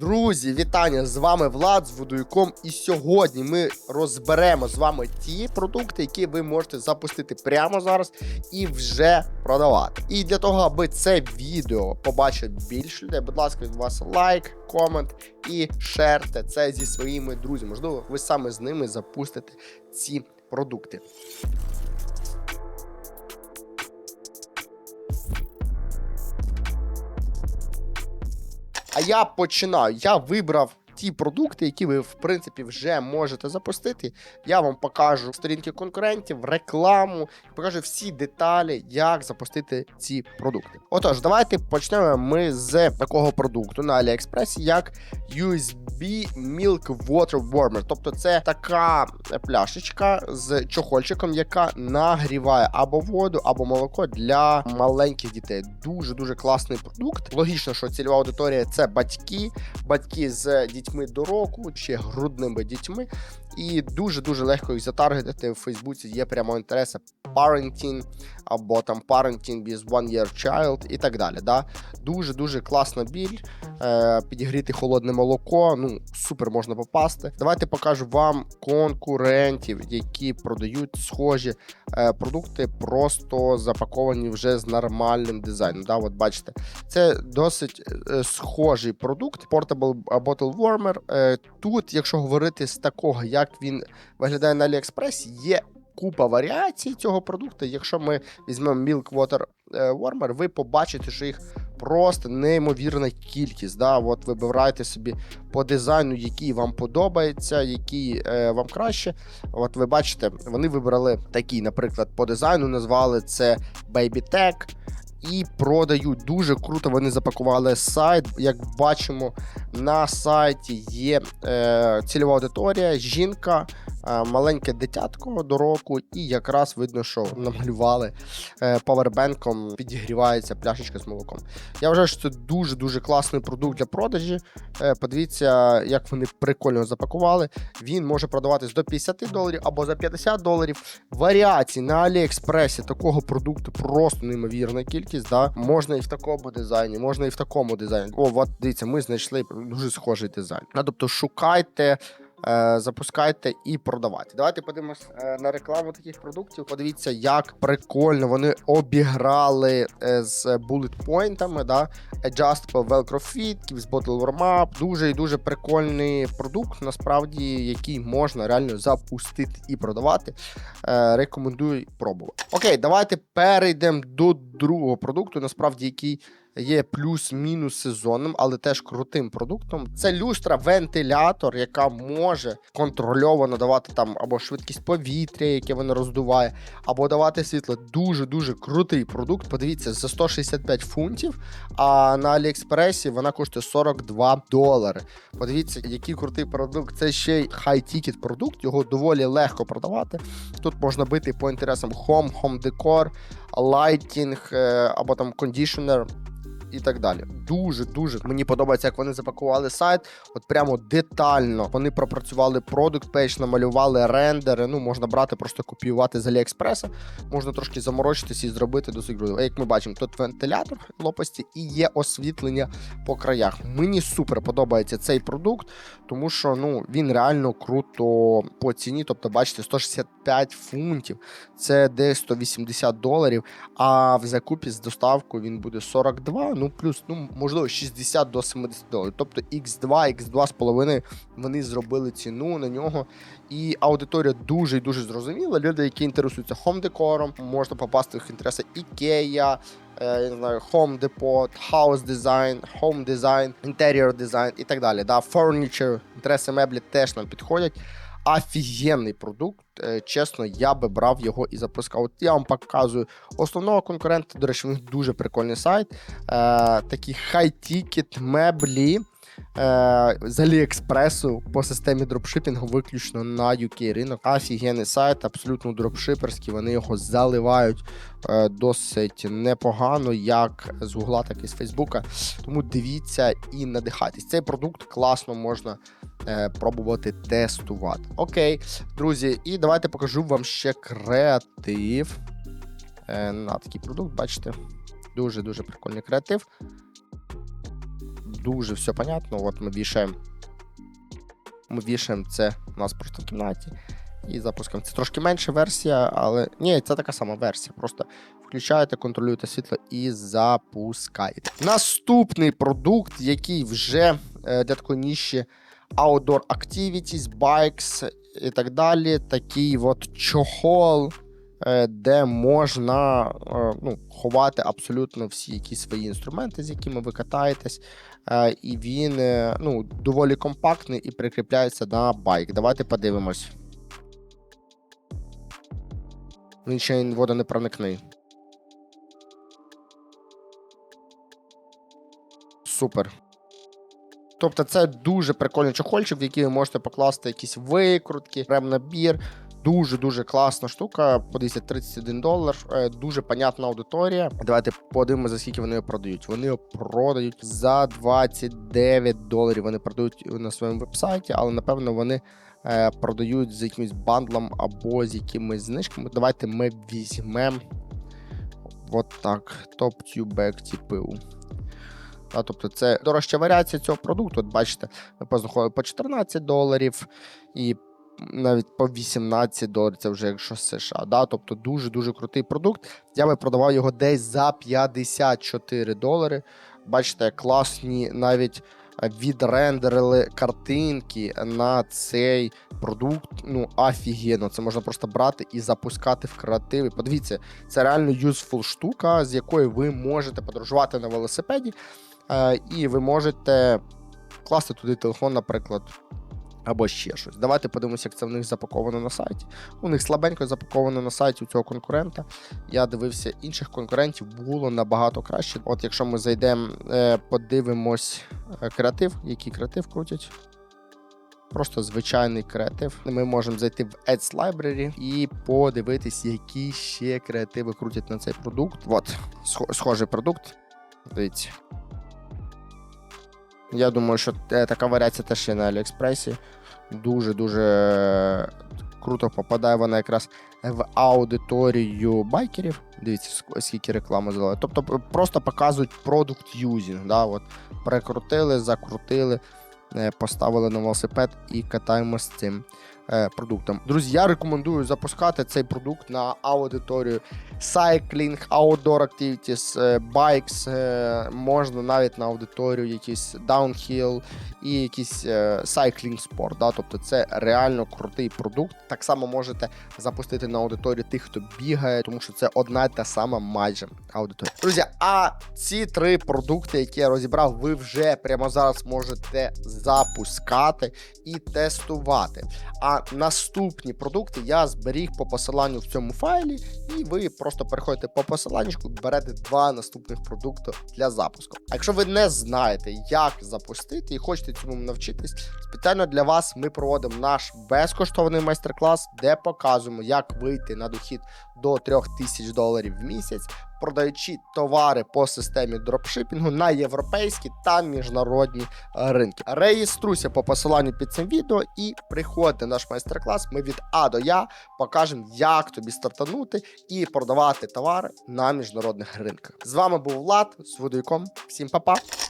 Друзі, вітання! З вами Влад з Водойком. І сьогодні ми розберемо з вами ті продукти, які ви можете запустити прямо зараз і вже продавати. І для того, аби це відео побачить більше людей, будь ласка, від вас лайк, комент і шерте це зі своїми друзями. Можливо, ви саме з ними запустите ці продукти. Я починаю. Я вибрав ті продукти, які ви, в принципі, вже можете запустити. Я вам покажу сторінки конкурентів, рекламу, покажу всі деталі, як запустити ці продукти. Отож, давайте почнемо ми з такого продукту на AliExpress, як USB Milk Water Warmer. Тобто, це така пляшечка з чохольчиком, яка нагріває або воду, або молоко для маленьких дітей. Дуже дуже класний продукт. Логічно, що цільова аудиторія це батьки, батьки з дітьми до року чи грудними дітьми. І дуже-дуже легко їх затаргетити в Фейсбуці. Є прямо інтереси parenting або там parenting with one year child і так далі. Да? Дуже-дуже класна біль. Е, підігріти холодне молоко. Ну, супер можна попасти. Давайте покажу вам конкурентів, які продають схожі е, продукти, просто запаковані вже з нормальним дизайном. Да? От бачите, це досить е, схожий продукт. Portable Bottle Warmer. Е, тут, якщо говорити з такого, як він виглядає на AliExpress, є купа варіацій цього продукту. Якщо ми візьмемо Milk Water е, Warmer, ви побачите, що їх просто неймовірна кількість. Да? От вибирайте собі по дизайну, який вам подобається, який е, вам краще. От ви бачите, вони вибрали такий, наприклад, по дизайну назвали це Baby Tech. І продають дуже круто. Вони запакували сайт. Як бачимо, на сайті є е, цільова аудиторія, жінка, маленьке дитятко до року, і якраз видно, що намалювали е, павербенком, підігрівається пляшечка з молоком. Я вважаю, що це дуже дуже класний продукт для продажі. Е, подивіться, як вони прикольно запакували. Він може продаватись до 50 доларів або за 50 доларів. Варіацій на Аліекспресі такого продукту просто неймовірна кількість. Да? Можна і в такому дизайні, можна і в такому дизайні. О, от дивіться, ми знайшли дуже схожий дизайн. Тобто шукайте. Е, Запускайте і продавайте. Давайте подивимось е, на рекламу таких продуктів. Подивіться, як прикольно вони обіграли е, з bullet поінтами. Да? Adjustable Velcro Fit, Keeps Bottle Warm Up. Дуже і дуже прикольний продукт, насправді, який можна реально запустити і продавати. Рекомендую пробувати. Окей, давайте перейдемо до другого продукту, насправді, який є плюс-мінус сезонним, але теж крутим продуктом. Це люстра вентилятор, яка може контрольовано давати там або швидкість повітря, яке вона роздуває, або давати світло. Дуже дуже крутий продукт. Подивіться, за 165 фунтів. А на Аліекспресі вона коштує 42 долари. Подивіться, який крутий продукт. Це ще й хай-тікет продукт, його доволі легко продавати. Тут можна бити по інтересам Home, Home Decor, Lighting е, або там кондішнер і так далі. Дуже дуже мені подобається, як вони запакували сайт. От прямо детально вони пропрацювали продукт пейдж, намалювали рендери. Ну можна брати, просто копіювати з Аліекспреса. Можна трошки заморочитися і зробити досить круто. Як ми бачимо, тут вентилятор лопасті і є освітлення по краях. Мені супер подобається цей продукт, тому що ну він реально круто по ціні. Тобто, бачите, 165 фунтів, це десь 180 доларів. А в закупі з доставкою він буде 42, ну плюс, ну можливо, 60 до 70 доларів. Тобто X2, X2 з половиною вони зробили ціну на нього. І аудиторія дуже і дуже зрозуміла. Люди, які інтересуються хом-декором, можна попасти в їх інтереси Ikea, е, я не знаю, Home Depot, House Design, Home Design, Interior Design і так далі. Да, Furniture, інтереси меблі теж нам підходять. Офігенний продукт. Е, Чесно, я би брав його і запускав. От я вам показую основного конкурента. До речі, у них дуже прикольний сайт. Е, Такі хай-тікет меблі. Е, з Аліекспресу по системі дропшипінгу виключно на UK ринок. Офігенний сайт, абсолютно дропшиперський. Вони його заливають е, досить непогано, як з Гугла, так і з Фейсбука. Тому дивіться і надихайтесь. Цей продукт класно можна е, пробувати тестувати. Окей, друзі, і давайте покажу вам ще креатив. На такий продукт, бачите. Дуже-дуже прикольний креатив. Дуже все понятно. От ми вішаємо. Ми вішаємо це у нас просто в кімнаті. І запускаємо. Це трошки менша версія, але ні, це така сама версія. Просто включаєте, контролюєте світло і запускаєте. Наступний продукт, який вже е, для такої ніші Outdoor Activities, Bikes і так далі. Такий от чохол, де можна е, ну, ховати абсолютно всі якісь свої інструменти, з якими ви катаєтесь. Е, І він е, ну, доволі компактний і прикріпляється на байк. Давайте подивимось. Він ще й водонепроникний. Супер. Тобто це дуже прикольний чохольчик, в який ви можете покласти якісь викрутки, ремнабір. Дуже-дуже класна штука. Подивіться, 31 долар. Е, Дуже понятна аудиторія. Давайте подивимося, за скільки вони його продають. Вони його продають за 29 доларів. Вони продають на своєму вебсайті, але напевно вони е, продають з якимось бандлом або з якимись знижками. Давайте ми візьмемо. От так. Топ-тюбек ТПУ. А, тобто це дорожча варіація цього продукту. От бачите, по 14 доларів і навіть по 18 доларів, це вже якщо з США. Да? Тобто дуже-дуже крутий продукт. Я би продавав його десь за 54 долари. Бачите, класні навіть відрендерили картинки на цей продукт. Ну, офігенно. Це можна просто брати і запускати в креативи. Подивіться, це реально юзфул штука, з якою ви можете подорожувати на велосипеді. Е, і ви можете класти туди телефон, наприклад, або ще щось. Давайте подивимося, як це в них запаковано на сайті. У них слабенько запаковано на сайті у цього конкурента. Я дивився інших конкурентів, було набагато краще. От якщо ми зайдемо, е, подивимось е, креатив, який креатив крутять. Просто звичайний креатив. Ми можемо зайти в Ads Library і подивитись, які ще креативи крутять на цей продукт. От, схожий продукт. Дивіться. Я думаю, що е, така варіація теж є на Аліекспресі. Дуже-дуже круто попадає вона якраз в аудиторію байкерів. Дивіться, скільки реклами зробили. Тобто просто показують продукт юзінг. Да? Прикрутили, закрутили, е, поставили на велосипед і катаємось з цим е, продуктом. Друзі, я рекомендую запускати цей продукт на аудиторію Cycling, Outdoor Activities, е, Bikes, е, можна навіть на аудиторію якийсь Downhill і якийсь е, Cycling Sport. Да? Тобто це реально крутий продукт. Так само можете запустити на аудиторію тих, хто бігає, тому що це одна та сама майже аудиторія. Друзі, а ці три продукти, які я розібрав, ви вже прямо зараз можете запускати і тестувати. А наступні продукти я зберіг по посиланню в цьому файлі, і ви просто переходите по посиланню, берете два наступних продукти для запуску. А якщо ви не знаєте, як запустити і хочете цьому навчитись, спеціально для вас ми проводимо наш безкоштовний майстер-клас, де показуємо, як вийти на дохід до 3000 доларів в місяць, продаючи товари по системі дропшипінгу на європейські та міжнародні ринки. Реєструйся по посиланню під цим відео і приходь на наш майстер-клас. Ми від А до Я покажемо, як тобі стартанути і продавати товари на міжнародних ринках. З вами був Влад з Водойком. Всім па-па!